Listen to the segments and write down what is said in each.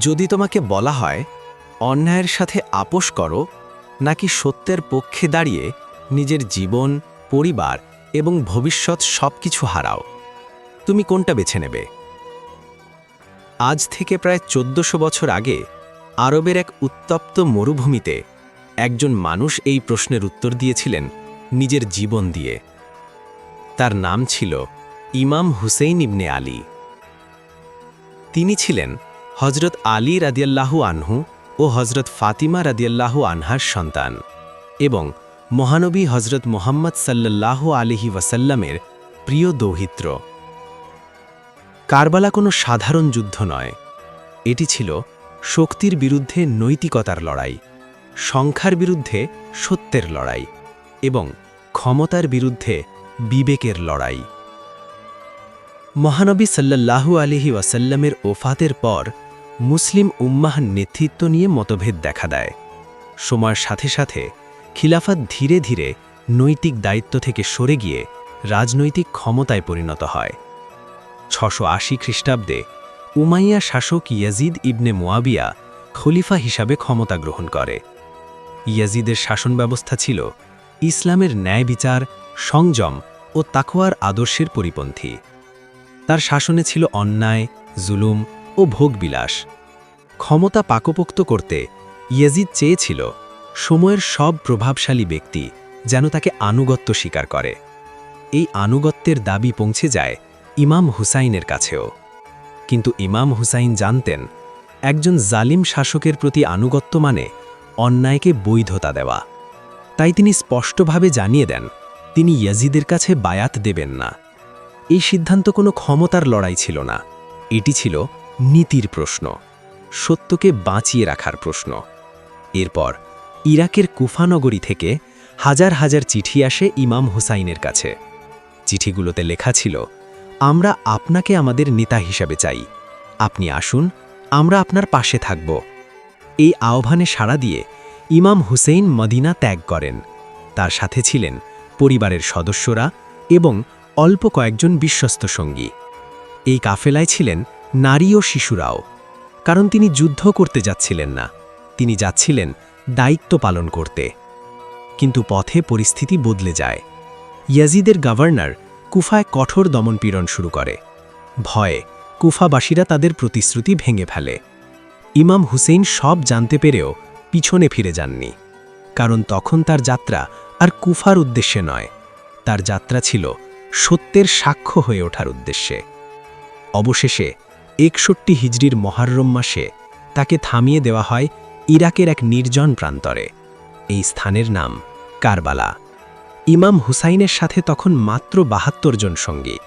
যদি তোমাকে বলা হয় অন্যায়ের সাথে আপোষ করো, নাকি সত্যের পক্ষে দাঁড়িয়ে নিজের জীবন, পরিবার এবং ভবিষ্যৎ সবকিছু হারাও? তুমি কোনটা বেছে নেবে? আজ থেকে প্রায় চোদ্দশো বছর আগে আরবের এক উত্তপ্ত মরুভূমিতে একজন মানুষ এই প্রশ্নের উত্তর দিয়েছিলেন নিজের জীবন দিয়ে। তার নাম ছিল ইমাম হুসেইন ইবনে আলী। তিনি ছিলেন হজরত আলী রাদিয়াল্লাহু আনহু ও হজরত ফাতিমা রাদিয়াল্লাহু আনহার সন্তান এবং মহানবী হজরত মোহাম্মদ সাল্লাল্লাহু আলিহি ওয়াসাল্লামের প্রিয় দৌহিত্র। কারবালা কোনো সাধারণ যুদ্ধ নয়। এটি ছিল শক্তির বিরুদ্ধে নৈতিকতার লড়াই, সংখ্যার বিরুদ্ধে সত্যের লড়াই এবং ক্ষমতার বিরুদ্ধে বিবেকের লড়াই। মহানবী সাল্লাল্লাহু আলিহি ওয়াসাল্লামের ওফাতের পর মুসলিম উম্মাহ নেতৃত্ব নিয়ে মতভেদ দেখা দেয়। সময়ের সাথে সাথে খিলাফত ধীরে ধীরে নৈতিক দায়িত্ব থেকে সরে গিয়ে রাজনৈতিক ক্ষমতায় পরিণত হয়। ছশো আশি খ্রিস্টাব্দে উমাইয়া শাসক ইয়াজিদ ইবনে মোয়াবিয়া খলিফা হিসাবে ক্ষমতা গ্রহণ করে। ইয়াজিদের শাসন ব্যবস্থা ছিল ইসলামের ন্যায় বিচার, সংযম ও তাকোয়ার আদর্শের পরিপন্থী। তার শাসনে ছিল অন্যায়, জুলুম ও ভোগবিলাস। ক্ষমতা পাকপোক্ত করতে ইয়েজিদ চেয়েছিল সময়ের সব প্রভাবশালী ব্যক্তি যেন তাকে আনুগত্য স্বীকার করে। এই আনুগত্যের দাবি পৌঁছে যায় ইমাম হুসাইনের কাছেও। কিন্তু ইমাম হুসাইন জানতেন, একজন জালিম শাসকের প্রতি আনুগত্য মানে অন্যায়কে বৈধতা দেওয়া। তাই তিনি স্পষ্টভাবে জানিয়ে দেন, তিনি ইয়াজিদের কাছে বায়াত দেবেন না। এই সিদ্ধান্ত কোনো ক্ষমতার লড়াই ছিল না। এটি ছিল নীতির প্রশ্ন, সত্যকে বাঁচিয়ে রাখার প্রশ্ন। এরপর, ইরাকের কুফানগরী থেকে হাজার হাজার চিঠি আসে ইমাম হুসাইনের কাছে। চিঠিগুলোতে লেখা ছিল, আমরা আপনাকে আমাদের নেতা হিসাবে চাই। আপনি আসুন, আমরা আপনার পাশে থাকব। এই আহ্বানে সাড়া দিয়ে ইমাম হুসেইন মদিনা ত্যাগ করেন। তার সাথে ছিলেন পরিবারের সদস্যরা এবং অল্প কয়েকজন বিশ্বস্ত সঙ্গী। এই কাফেলায় ছিলেন নারী ও শিশুরাও, কারণ তিনি যুদ্ধ করতে যাচ্ছিলেন না। তিনি যাচ্ছিলেন দায়িত্ব পালন করতে। কিন্তু পথে পরিস্থিতি বদলে যায়। ইয়াজিদের গভর্নর কুফায় কঠোর দমনপীড়ন শুরু করে। ভয়ে কুফাবাসীরা তাদের প্রতিশ্রুতি ভেঙে ফেলে। ইমাম হুসেইন সব জানতে পেরেও পিছনে ফিরে যাননি। কারণ তখন তার যাত্রা আর কুফার উদ্দেশ্যে নয়। তার যাত্রা ছিল সত্যের সাক্ষ্য হয়ে ওঠার উদ্দেশ্যে। অবশেষে একষট্টি হিজড়ির মহারম মাসে তাকে থামিয়ে দেওয়া হয় ইরাকের এক নির্জন প্রান্তরে। এই স্থানের নাম কারবালা। ইমাম হুসাইনের সাথে তখন মাত্র বাহাত্তর জন সঙ্গী।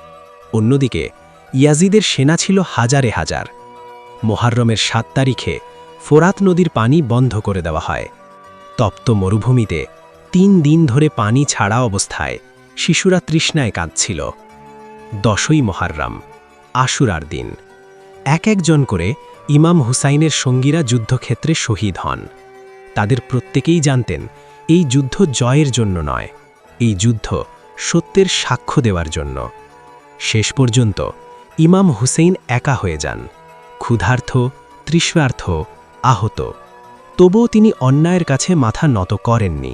অন্যদিকে ইয়াজিদের সেনা ছিল হাজারে হাজার। মোহাররমের সাত তারিখে ফোরাত নদীর পানি বন্ধ করে দেওয়া হয়। তপ্ত মরুভূমিতে তিন দিন ধরে পানি ছাড়া অবস্থায় শিশুরা তৃষ্ণায় কাঁদছিল। দশই মহাররাম আশুরার দিন। এক একজন করে ইমাম হুসাইনের সঙ্গীরা যুদ্ধক্ষেত্রে শহীদ হন। তাদের প্রত্যেকেই জানতেন, এই যুদ্ধ জয়ের জন্য নয়, এই যুদ্ধ সত্যের সাক্ষ্য দেওয়ার জন্য। শেষ পর্যন্ত ইমাম হুসেইন একা হয়ে যান, ক্ষুধার্থ, তৃষ্ণার্থ, আহত। তবুও তিনি অন্যায়ের কাছে মাথা নত করেননি।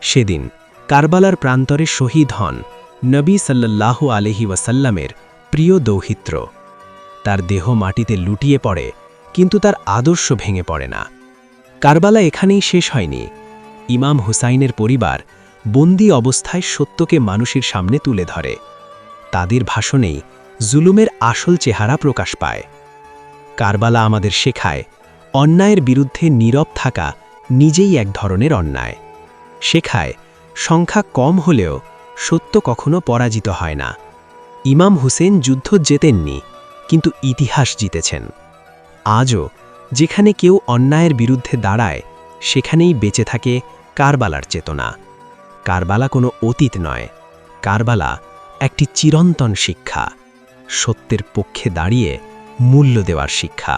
সেদিন কারবালার প্রান্তরে শহীদ হন নবী সাল্লাল্লাহু আলহি ওয়াসাল্লামের প্রিয় দৌহিত্র। তার দেহ মাটিতে লুটিয়ে পড়ে, কিন্তু তার আদর্শ ভেঙে পড়ে না। কারবালা এখানেই শেষ হয়নি। ইমাম হুসাইনের পরিবার বন্দি অবস্থায় সত্যকে মানুষের সামনে তুলে ধরে। তাদের ভাষণেই জুলুমের আসল চেহারা প্রকাশ পায়। কারবালা আমাদের শেখায়, অন্যায়ের বিরুদ্ধে নীরব থাকা নিজেই এক ধরনের অন্যায়। শেখায়, সংখ্যা কম হলেও সত্য কখনো পরাজিত হয় না। ইমাম হুসেন যুদ্ধ জেতেননি। কিন্তু ইতিহাস জিতেছেন। আজও যেখানে কেউ অন্যায়ের বিরুদ্ধে দাঁড়ায়, সেখানেই বেঁচে থাকে কারবালার চেতনা। কারবালা কোনো অতীত নয়, কারবালা একটি চিরন্তন শিক্ষা, সত্যের পক্ষে দাঁড়িয়ে মূল্য দেওয়ার শিক্ষা।